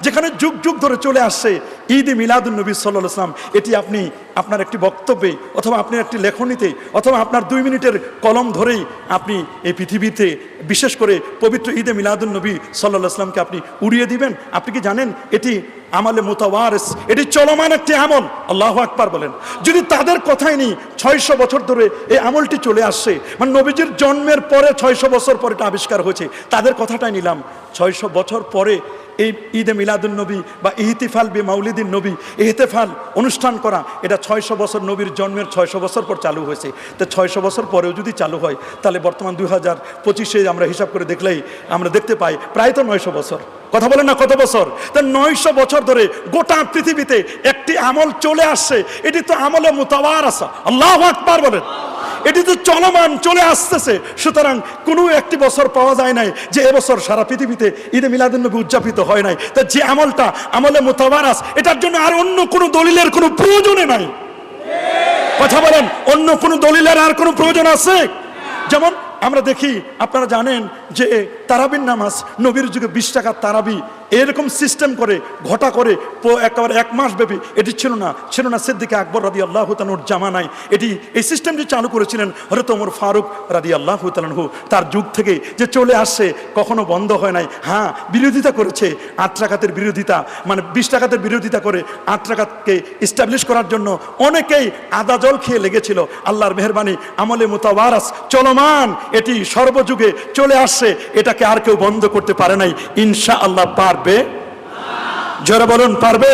যেখানে যুগ যুগ ধরে চলে আসছে ঈদ মিলাদুল নবী সাল্লাহ ইসলাম এটি আপনি আপনার একটি বক্তব্যে অথবা আপনি একটি লেখনীতে অথবা আপনার দুই মিনিটের কলম ধরেই আপনি এই পৃথিবীতে বিশেষ করে পবিত্র ঈদে মিলাদুল নবী সাল্লাহ ইসলামকে আপনি উড়িয়ে দিবেন। আপনি কি জানেন? এটি আমলে মোতাওয়ারেস, এটি চলমান একটি আমল। আল্লাহ আকবার বলেন। যদি তাদের কথাই নেই, ছয়শো বছর ধরে এই আমলটি চলে আসছে মানে নবীজির জন্মের পরে ছয়শো বছর পরে এটা আবিষ্কার হয়েছে, তাদের কথাটাই নিলাম। ছয়শো বছর পরে এই ঈদে মিলাদুল নবী বা ইহতিফাল বি মাউলিদিন নবী ইহতেফাল অনুষ্ঠান করা, এটা ছয়শো বছর নবীর জন্মের ছয়শো বছর পর চালু হয়েছে। তো ছয়শো বছর পরেও যদি চালু হয়, তাহলে বর্তমান দুই হাজার পঁচিশে আমরা হিসাব করে দেখলেই আমরা দেখতে পাই, প্রায় তো নয়শো বছর। কথা বলেন না কত বছর? তা নয়শো বছর ধরে গোটা পৃথিবীতে একটি আমল চলে আসছে, এটি তো আমলে মোতাবার আসা আল্লাহ আকবার বলেন। এটি তো চলমান চলে আসতেছে, সুতরাং কোনো একটি বছর পাওয়া যায় নাই যে এবছর সারা পৃথিবীতে ঈদে মিলাদুন্নবী উদযাপিত হয় নাই। তা যে আমলটা, আমলে মোতাবারাস, এটার জন্য আর অন্য কোনো দলিলের কোনো প্রয়োজনে নাই। কথা বলেন, অন্য কোনো দলিলের আর কোনো প্রয়োজন আছে? যেমন আমরা দেখি, আপনারা জানেন যে তারাবির নামাজ নবীর যুগে বিশ টাকার তারাবি এরকম সিস্টেম করে, ঘটা করে একেবারে এক মাস ব্যাপী। এটি ছিল না। ছিল না সিদ্দিকে আকবর রাদি আল্লাহ তানুর জামানায়। এটি এই সিস্টেমটি চালু করেছিলেন হয়তো ওমর ফারুক রাদি আল্লাহ তালহু তার যুগ থেকে যে চলে আসছে, কখনো বন্ধ হয় নাই। হ্যাঁ বিরোধিতা করেছে। আট টাকাতের বিরোধিতা মানে বিশ টাকাতের বিরোধিতা করে আট টাকাতকে ইস্টাবলিশ করার জন্য অনেকেই আদা জল খেয়ে লেগেছিল। আল্লাহর মেহরবানি, আমলে মোতাবারাস চলমান, এটি সর্বযুগে চলে আসছে। এটাকে আর কেউ বন্ধ করতে পারে নাই। ইনশা আল্লাহ পারবে? জোরে বলুন পারবে?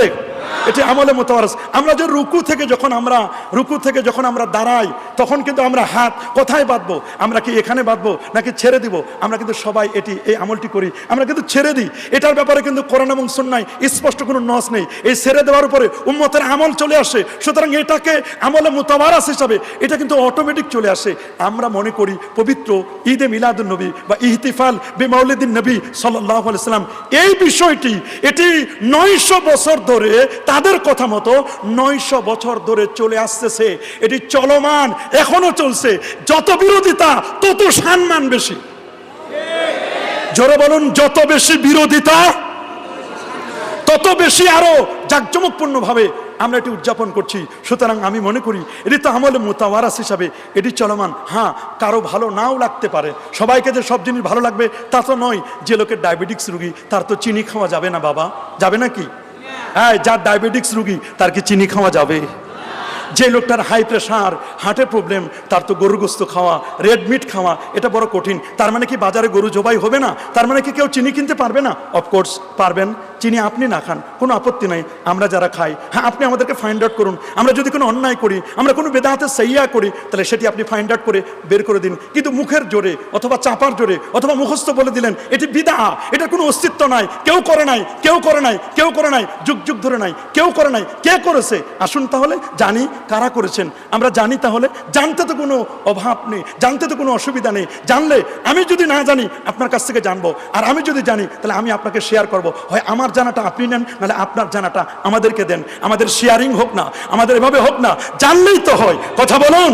এটি আমলে মোতাবারস। আমরা যে রুকু থেকে যখন আমরা, রুকু থেকে যখন আমরা দাঁড়াই, তখন কিন্তু আমরা হাত কোথায় বাঁধবো? আমরা কি এখানে বাঁধবো নাকি ছেড়ে দিব? আমরা কিন্তু সবাই এটি, এই আমলটি করি। আমরা কিন্তু ছেড়ে দিই। এটার ব্যাপারে কিন্তু কোরআন এবং সুন্নাই স্পষ্ট কোনো নস নেই। এই ছেড়ে দেওয়ার উপরে উম্মতের আমল চলে আসে। সুতরাং এটাকে আমলে মোতাবারাস হিসাবে, এটা কিন্তু অটোমেটিক চলে আসে। আমরা মনে করি পবিত্র ঈদে মিলাদুল নবী বা ইহতিফাল বে মাউলিদিন নবী সাল্লাহ সাল্লাম। এই বিষয়টি এটি নয়শো বছর ধরে তাদের কথা মতো নয়শো বছর ধরে চলে আসতেছে। এটি চলমান, এখনও চলছে। যত বিরোধিতা, তত সম্মান বেশি। জোরে বলুন, যত বেশি বিরোধিতা, তত বেশি আরও জাঁকজমকপূর্ণ ভাবে আমরা এটি উদযাপন করছি। সুতরাং আমি মনে করি, এটি তো আমলে মোতাওয়ারাস হিসাবে, এটি চলমান। হ্যাঁ কারও ভালো নাও লাগতে পারে। সবাইকে যে সব জিনিস ভালো লাগবে, তা তো নয়। যে লোকের ডায়াবেটিক্স রুগী, তার তো চিনি খাওয়া যাবে না বাবা। যাবে নাকি হ্যাঁ যার ডায়াবেটিক্স রুগী তার কি চিনি খাওয়া যাবে? যে লোকটার হাই প্রেশার হার্টের প্রবলেম তার তো গরু গোস্ত খাওয়া রেড মিট খাওয়া, এটা বড় কঠিন। তার মানে কি বাজারে গরু জবাই হবে না? তার মানে কি কেউ চিনি কিনতে পারবে না? অফকোর্স পারবেন। চিনি আপনি না খান, কোনো আপত্তি নাই। আমরা যারা খাই হ্যাঁ আপনি আমাদেরকে ফাইন্ড আউট করুন। আমরা যদি কোনো অন্যায় করি, আমরা কোনো বেদাহাতে সাইয়া করি, তাহলে সেটি আপনি ফাইন্ড আউট করে বের করে দিন। কিন্তু মুখের জোরে, অথবা চাপার জোরে, অথবা মুখস্থ বলে দিলেন, এটি বিদা, এটার কোনো অস্তিত্ব নাই। কেউ করে নাই, কেউ করে নাই, কেউ করে নাই, যুগ যুগ ধরে নাই, কেউ করে নাই, কে করেছে? আসুন তাহলে জানি কারা করেছেন? আমরা জানি তাহলে। জানতে তো কোনো অভাব নেই, জানতে তো কোনো অসুবিধা নেই। জানলে আমি যদি না জানি, আপনার কাছ থেকে জানব। আর আমি যদি জানি, তাহলে আমি আপনাকে শেয়ার করব। হয় আমার জানাটা আপনি নেন, নাহলে আপনার জানাটা আমাদেরকে দেন। আমাদের শেয়ারিং হোক না, আমাদের এভাবে হোক না, জানলেই তো হয়। কথা বলুন?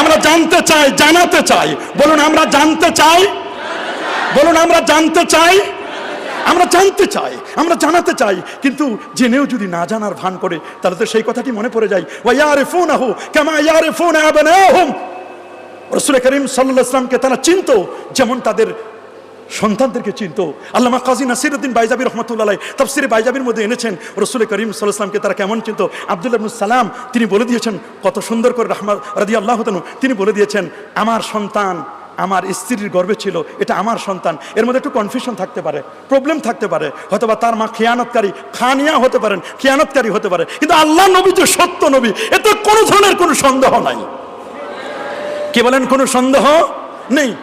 আমরা জানতে চাই, জানাতে চাই। বলুন, আমরা জানতে চাই? বলুন, আমরা জানতে চাই? জানতে চাই আমরা জানাতে চাই, কিন্তু জেনেও যদি না জানার ভান করে, তাহলে তো সেই কথাটি মনে পড়ে যায়। ওয়ারে ফোন আহু কেমা ইয়ারে ফোন আবানাহুম। রসুল করিম সাল্লাল্লাহু ইসলামকে তারা চিনতো, যেমন তাদের সন্তানদেরকে চিনত। আল্লামা কাজী নাসিরুদ্দিন বাইজাবি রহমতুল্লাহ তাফসিরে বাইজাবির মধ্যে এনেছেন, রসুল করিম সাল্লাহামকে তারা কেমন চিনত। আব্দুল্লাহ সালাম, তিনি বলে দিয়েছেন, কত সুন্দর করে রহমান রাদি আল্লাহ তিনি বলে দিয়েছেন, আমার সন্তান আমার স্ত্রীর গর্বে ছিল, এটা আমার সন্তান। এর মধ্যে একটু কনফিউশন থাকতে পারে প্রবলেম থাকতে পারে, হয়তোবা তার মা খেয়ানতকারী, খানিয়া হতে পারেন, খেয়ানতকারী হতে পারে। কিন্তু আল্লাহ নবী যে সত্য নবী, এতে কোনো ধরনের কোনো সন্দেহ নাই। কে বলেন কোনো সন্দেহ নেই?